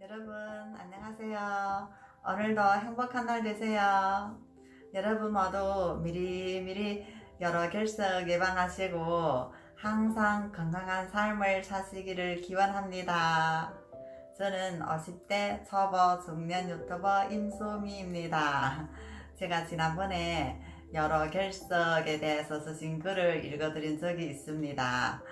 여러분 안녕하세요. 오늘도 행복한 날 되세요. 여러분 모두 미리미리 여러 결석 예방하시고 항상 건강한 삶을 사시기를 기원합니다. 저는 50대 초보 중년 유튜버 임소미입니다. 제가 지난번에 여러 결석에 대해서 쓰신 글을 읽어드린 적이 있습니다.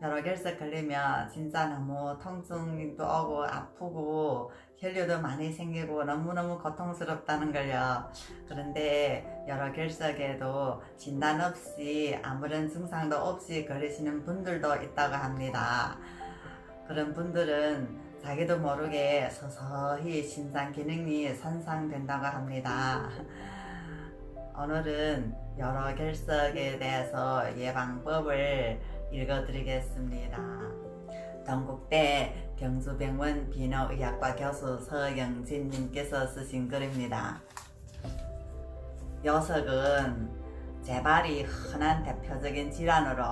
여러 결석 걸리면 진짜 너무 통증도 오고 아프고 혈류도 많이 생기고 너무너무 고통스럽다는 걸요. 그런데 여러 결석에도 진단 없이 아무런 증상도 없이 걸리시는 분들도 있다고 합니다. 그런 분들은 자기도 모르게 서서히 신장 기능이 손상된다고 합니다. 오늘은 여러 결석에 대해서 예방법을 읽어드리겠습니다. 동국대 경주병원 비뇨의학과 교수 서영진님께서 쓰신 글입니다. 요석은 재발이 흔한 대표적인 질환으로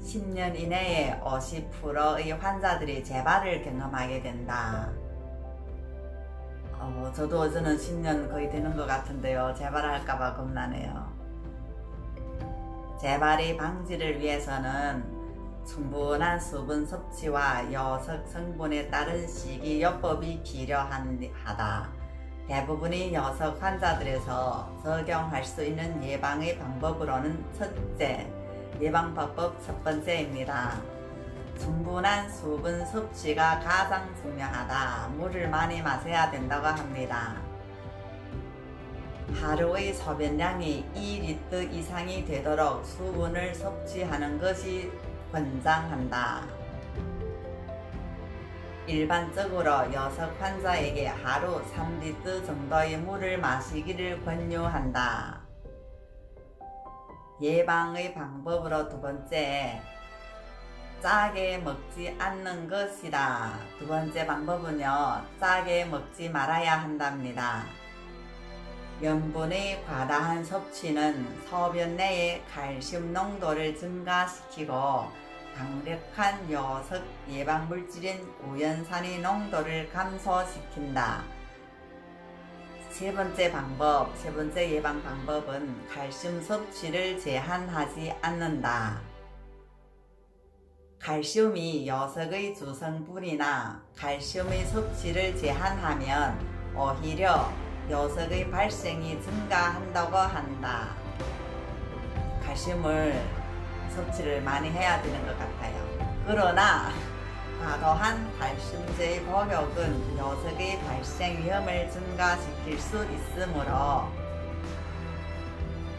10년 이내에 50%의 환자들이 재발을 경험하게 된다. 어, 저도 저는 10년 거의 되는 것 같은데요. 재발할까봐 겁나네요. 재발의 방지를 위해서는 충분한 수분 섭취와 여석 성분에 따른 식이요법이 필요하다. 대부분의 여석 환자들에서 적용할 수 있는 예방의 방법으로는 첫째, 예방법법 첫 번째입니다. 충분한 수분 섭취가 가장 중요하다. 물을 많이 마셔야 된다고 합니다. 하루의 소변량이 2리터 이상이 되도록 수분을 섭취하는 것이 권장한다. 일반적으로 여성 환자에게 하루 3리터 정도의 물을 마시기를 권유한다. 예방의 방법으로 두 번째, 짜게 먹지 않는 것이다. 두 번째 방법은요, 짜게 먹지 말아야 한답니다. 염분의 과다한 섭취는 소변 내의 칼슘 농도를 증가시키고 강력한 요석 예방 물질인 구연산의 농도를 감소시킨다. 세 번째 방법, 세 번째 예방 방법은 칼슘 섭취를 제한하지 않는다. 칼슘이 요석의 주성분이나 칼슘의 섭취를 제한하면 오히려 요석의 발생이 증가한다고 한다. 칼슘을 섭취를 많이 해야 되는 것 같아요. 그러나 과도한 칼슘제의 복용은 요석의 발생 위험을 증가시킬 수 있으므로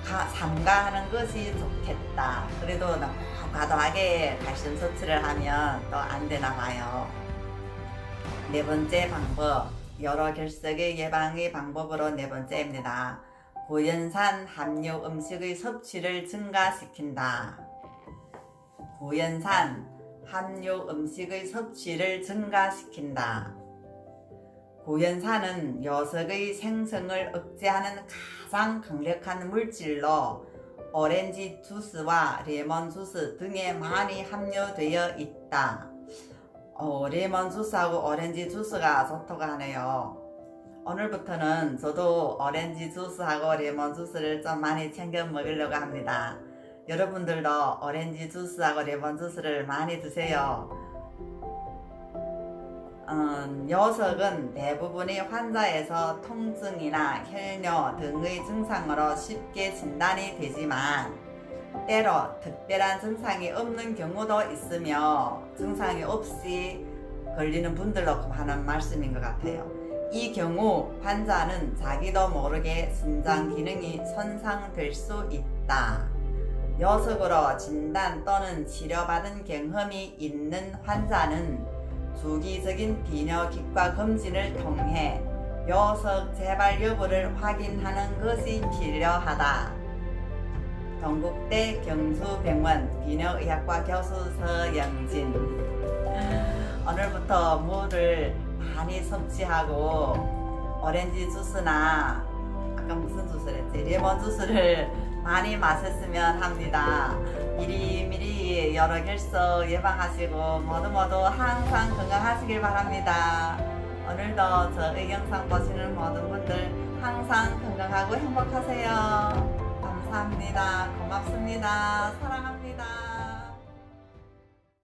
가, 삼가하는 것이 좋겠다. 그래도 너무 과도하게 칼슘 섭취를 하면 또 안 되나 봐요. 네 번째 방법, 여러 결석의 예방의 방법으로 네 번째입니다. 구연산 함유 음식의 섭취를 증가시킨다. 구연산 함유 음식의 섭취를 증가시킨다. 구연산은 녀석의 생성을 억제하는 가장 강력한 물질로 오렌지 주스와 레몬 주스 등에 많이 함유되어 있다. 어, 레몬 주스하고 오렌지 주스가 좋다고 하네요. 오늘부터는 저도 오렌지 주스하고 레몬 주스를 좀 많이 챙겨 먹으려고 합니다. 여러분들도 오렌지 주스하고 레몬 주스를 많이 드세요. 음, 녀석은 대부분의 환자에서 통증이나 혈뇨 등의 증상으로 쉽게 진단이 되지만 때로 특별한 증상이 없는 경우도 있으며 증상이 없이 걸리는 분들로 하는 말씀인 것 같아요. 이 경우 환자는 자기도 모르게 심장 기능이 손상될 수 있다. 녀석으로 진단 또는 치료받은 경험이 있는 환자는 주기적인 비뇨기과 검진을 통해 녀석 재발 여부를 확인하는 것이 필요하다. 동국대 경수병원 비뇨의학과 교수 서영진 오늘부터 물을 많이 섭취하고 오렌지 주스나 아까 무슨 주스를 했지? 레몬 주스를 많이 마셨으면 합니다. 미리미리 여러 결석 예방하시고 모두 모두 항상 건강하시길 바랍니다. 오늘도 저의 영상 보시는 모든 분들 항상 건강하고 행복하세요. 감사합니다. 고맙습니다. 사랑합니다.